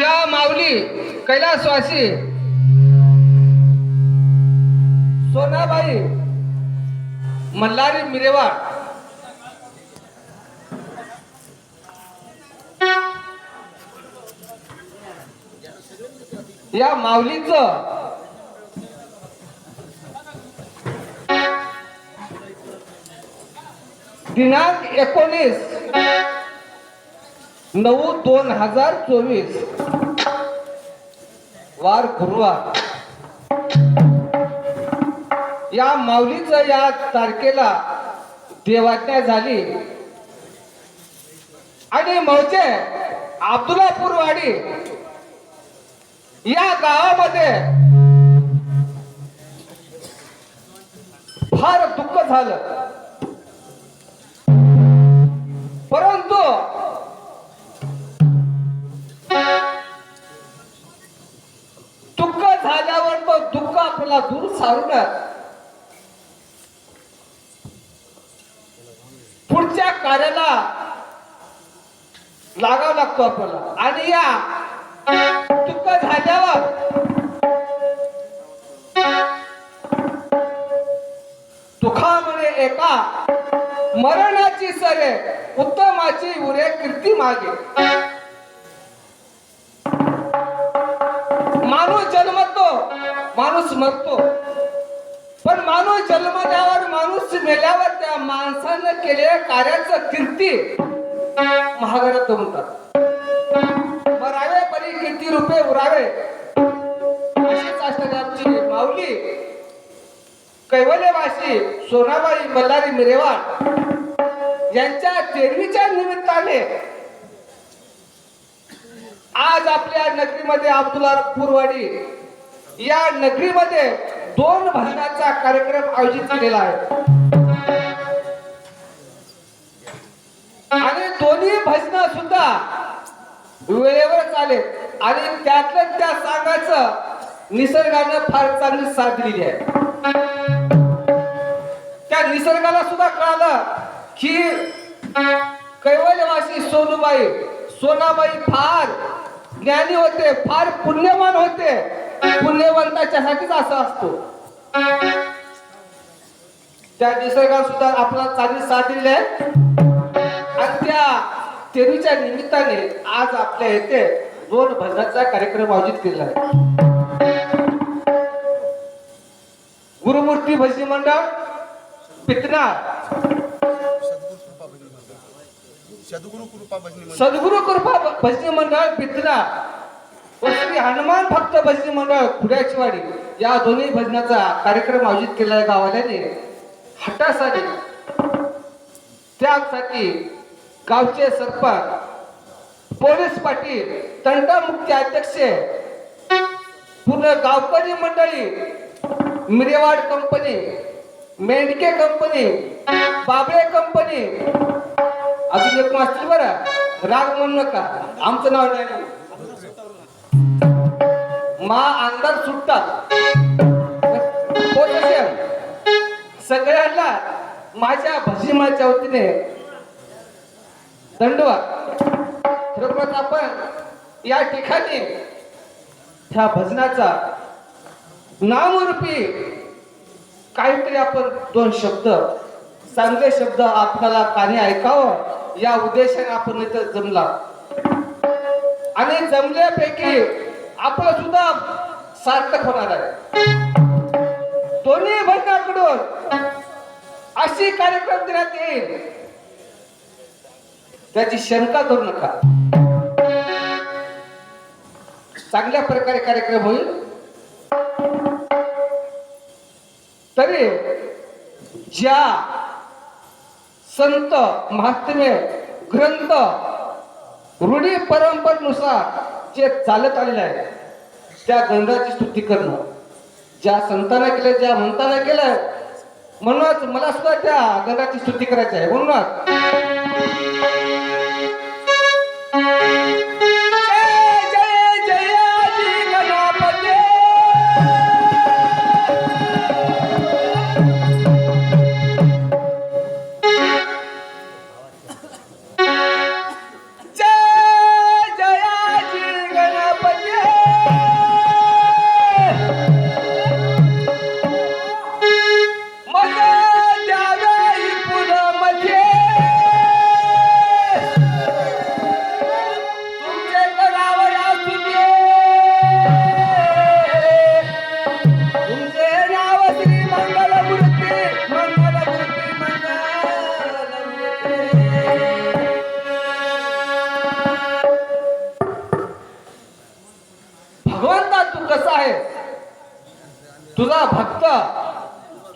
या माऊली कैलासवासी. सोनाबाई मल्हारी मिरेवाड या माऊलीचं दिनांक एकोणीस. नऊ दोन हजार चोवीस. वार गुरुवार. या माऊलीचं या तारखेला देवाज्ञा झाली. आणि मौजे अब्दुलापूरवाडी या गावामध्ये फार दुःख झालं. लागतो आपल्याला आणि या दुःख झाल्यावर दुखामुळे एका मरणाची सरे उत्तमाची उरे कीर्ती मागे. माणूस जन्मतो माणूस मरतो. पण माणूस जन्मल्यावर माणूस मेल्यावर त्या माणसानं केलेल्या कार्याचं कीर्ती महाभारत म्हणतात रुपये उरावे. अशीच असणारी आमची माऊली. कैवल्यवासी सोनाबाई मल्हारी मिरेवाड यांच्या तेरवीच्या निमित्ताने आज आपल्या नगरीमध्ये अब्दुल्ला पूरवाडी या नगरीमध्ये दोन भजनाचा कार्यक्रम आयोजित केलेला आहे. आणि दोन्ही भजन सुद्धा वेळेवर चालेल. आणि त्यातलं त्या सांगायचं निसर्गानं फार चांगली साथ दिलेली आहे. त्या निसर्गाला सुद्धा कळालं की कैवल्यवासी सोनूबाई सोनाबाई फार ज्ञानी होते फार पुण्यवान होते. पुण्यवंताच्यासाठीच असं असतो. त्या निसर्गात सुद्धा आपला चांगली साथ दिली आहे. आणि त्या तेरीच्या निमित्ताने आज आपल्या येथे दोन भजनाचा कार्यक्रम आयोजित केला. आहे गुरुमूर्ती भजनी मंडळ पितना सद्गुरु कृपा भजनी मंडळ. पितना व श्री हनुमान भक्त भजनी मंडळ खुड्याचीवाडी या दोन्ही भजनाचा कार्यक्रम आयोजित केला आहे गावाल्याने. हटासाठी त्यासाठी गावचे सरपंच पोलीस पाटील तंटामुक्ती अध्यक्ष पूर्ण गावकरी मंडळी Mirewad company Mendhke company Bable company. अजून एक असतील बरं राग म्हणू नका. आमचं नाव नाही. मा अंदाज सुटतात सगळ्यांना माझ्या भजीमाच्या वतीने दंडवा संदर्भात आपण या ठिकाणी ह्या भजनाचा नामरूपी काहीतरी आपण दोन शब्द चांगले शब्द आपल्याला काने ऐकावं या उद्देशाने आपण इथं जमला. आणि जमल्यापैकी आपण सुद्धा सार्थक होणार आहे. दोन्ही भजनाकडून अशी कार्यक्रम देण्यात येईल. त्याची शंका करू नका. चांगल्या प्रकारे कार्यक्रम होईल. तरी ज्या संत महात्म्य ग्रंथ रूढी परंपरेनुसार जे चालत आलेलं आहे त्या ग्रंथाची स्तुती करणं. ज्या संतानं केलं ज्या म्हणताना केलं म्हणूनच मला सुद्धा त्या ग्रंथाची स्तुती करायची आहे. म्हणूनच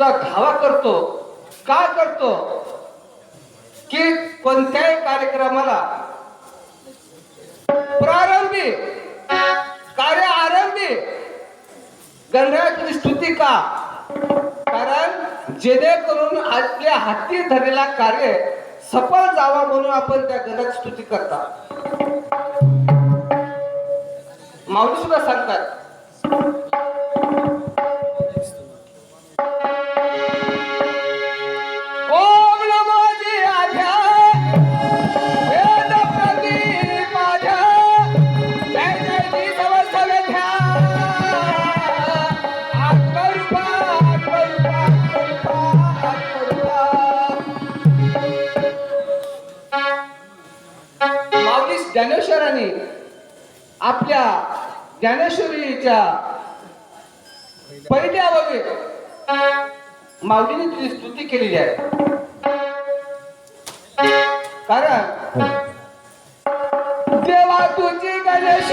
तुझा धावा करतो. का करतो? की कोणत्याही कार्यक्रमाला प्रारंभी कार्य आरंभी. गणरायाची स्तुती का? कारण जेणेकरून आपल्या हाती धरलेला कार्य सफल जावा म्हणून आपण त्या गणाची स्तुती करता. माऊली सुद्धा सांगतात आपल्या ज्ञानेश्वरीच्या पहिल्या वगे माऊलीने तुझी स्तुती केलेली आहे. कारण देवा तुझी गणेश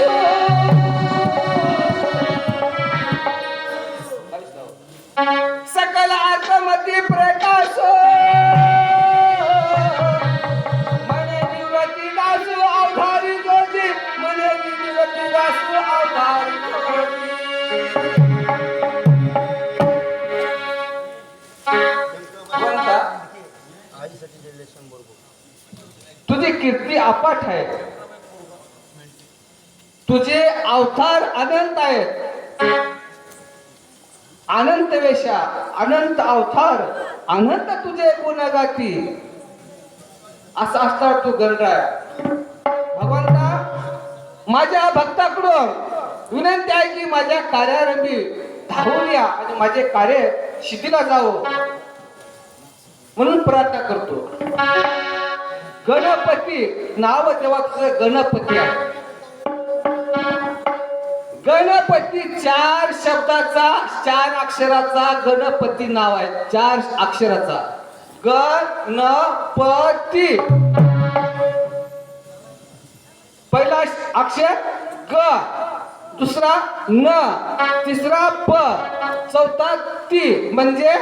तुझी कीर्ती अपाट आहे तुझे अवतार अनंत आहेत. अनंत वेशा अनंत अवतार अनंत तुझे गुणगाती असा असणार तू गणराय भगवंता माझ्या भक्ताकडून विनंती आहे की माझ्या कार्यारंभी धावून या आणि माझे कार्य शिथिला जावं. म्हणून प्रार्थना करतो. गणपती नाव देवाचं गणपती आहे. गणपती चार शब्दाचा चार अक्षराचा गणपती नाव आहे. चार अक्षराचा. गणपती. पहिला अक्षर ग दुसरा न तिसरा प चौथा ती म्हणजे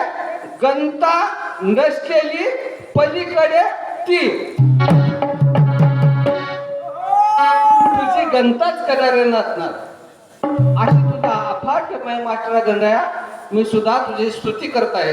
गंता नसलेली पलीकडे ती तुझी गंताच करणारे नसणार. अशी तुझा अफाट मात्र गंधया मी सुद्धा तुझी स्तुती करत आहे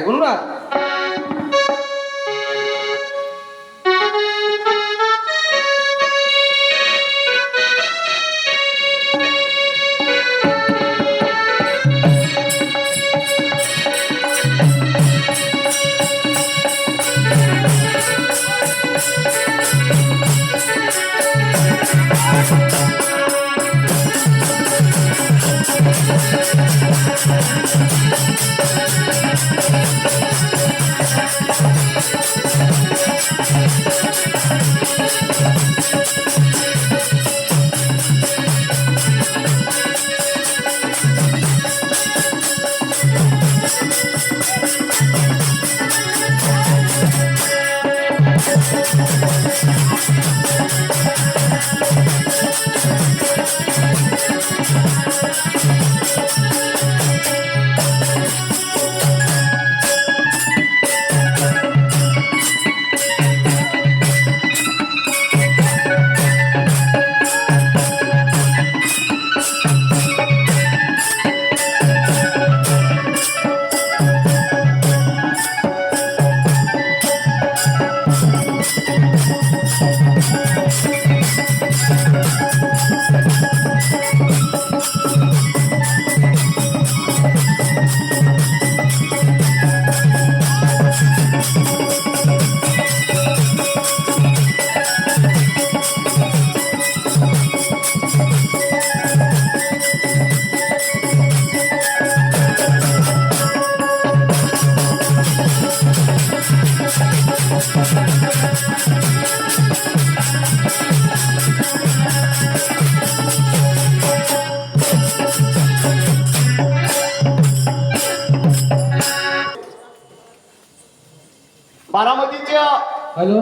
हॅलो?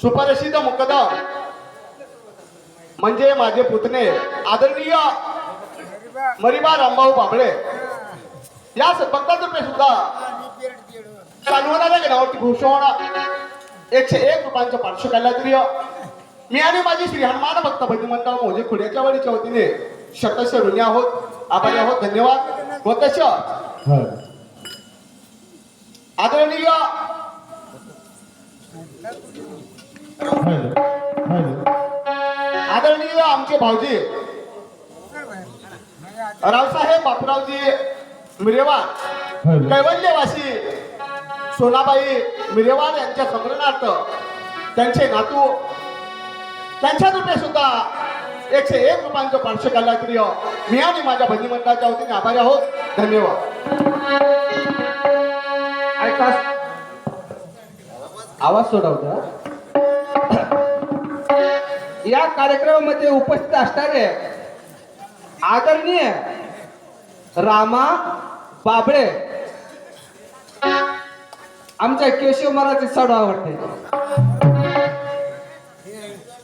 सुप्रसिद्ध मुकदम म्हणजे माझे पुतणे आदरणीय मरिबा रामभाऊ बाबळे. या भक्तातर्फे सुद्धा चालू होणाऱ्या गणावरती घोषणा एकशे एक रुपयांच्या पार्श्वकाल्याद्रिय मी आणि माझी श्री हनुमान भक्त भजनी मंडळ मोजे खुड्याच्या वाडीच्या वतीने शतश ऋणी आहोत आभारी आहोत धन्यवाद. तश आदरणीय आदरणीय आमचे भाऊजी. रावसाहेब बापूरावजी मिरेवाड कैवल्यवासी सोनाबाई मिरेवाड यांच्या स्मरणार्थ त्यांचे नातू त्यांच्या रुपये सुद्धा एकशे एक रुपयांचं पार्श्वकाल्यात्रिय मी आणि माझ्या भजनी मंडळाच्या वतीने आभारी आहोत. धन्यवाद. ऐका. आवाज सोडवता या कार्यक्रमामध्ये उपस्थित असणारे आदरणीय रामा बाबळे. आमच्या केशव महाराज साडू आवडते.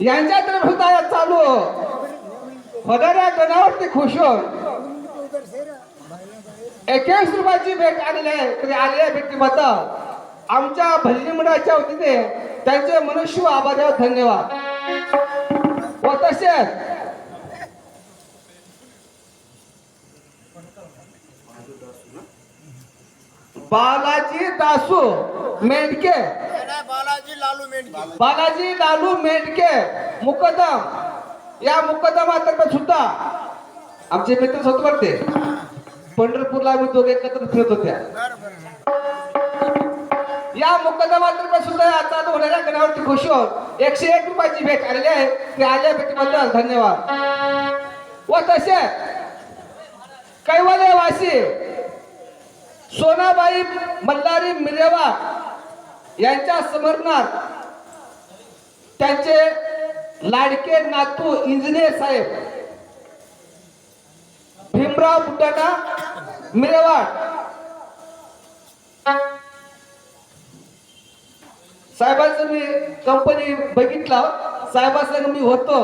यांच्या तर सुद्धा चालू. होणाऱ्या गणावरती खुश होऊन. एकवीस रुपयाची भेट आलेली आहे. तरी आलेल्या भेटीबद्दल आमच्या भजनी मंडळाच्या वतीने त्यांचे मनुष्य आभार धन्यवाद. तसेच बालाजी दासू मेंढके. बालाजी लालू मेंढके. बालाजी लालू मेंढके मुकदम या मुकदमातर्फे सुद्धा आमचे मित्र होते. ते पंढरपूरला आम्ही दोघे एकत्र फिरत होत्या. या मुकदमातर्फे सुद्धा आता होणाऱ्या गणावरती खुशी होत. एकशे एक रुपयाची भेट आलेली आहे. ते आल्या भेटीबद्दल धन्यवाद. व तसे कैवल्यवासी सोनाबाई मल्हारी मिरेवा यांच्या स्मरणार्थ त्यांचे लाडके नातू इंजिनियर साहेब भीमराव बुटाटा मिरेवाड साहेबांचं मी कंपनी बघितला. साहेबांसंग मी होतो.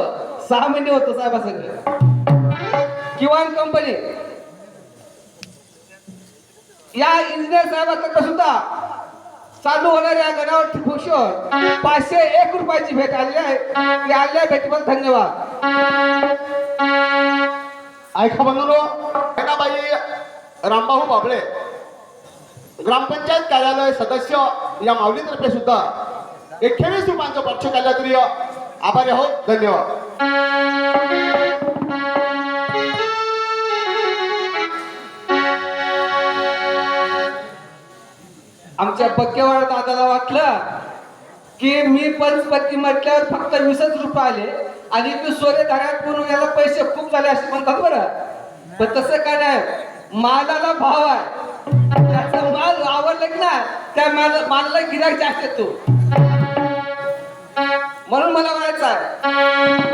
सहा महिने होतो साहेबांसंग. किवान कंपनी या इंजिनियर साहेबांकडे सुद्धा चालू होणाऱ्या गणावरती खुश पाचशे एक रुपयाची भेट आलेली आहे. ती आलेल्या भेटीबद्दल धन्यवाद. ऐका बंधुनो बाई रामभाऊ बाबळे ग्रामपंचायत कार्यालय सदस्य या माऊलीतर्फे सुद्धा अठ्ठावीस रुपयांचं पार्श्वकाल्यात्रिय आभारी आहोत. धन्यवाद. आमच्या पक्केवाडा दादाला वाटलं की मी पंचपती म्हटल्यावर फक्त वीसच रुपये आले आणि तू स्वरे धड्यात म्हणून याला पैसे खूप झाले असे म्हणतात बरं. पण तसं काय नाही. मालाला भाव आहे. माल ना त्या माल मालाला गिराक जास्त येतो म्हणून मला म्हणायचं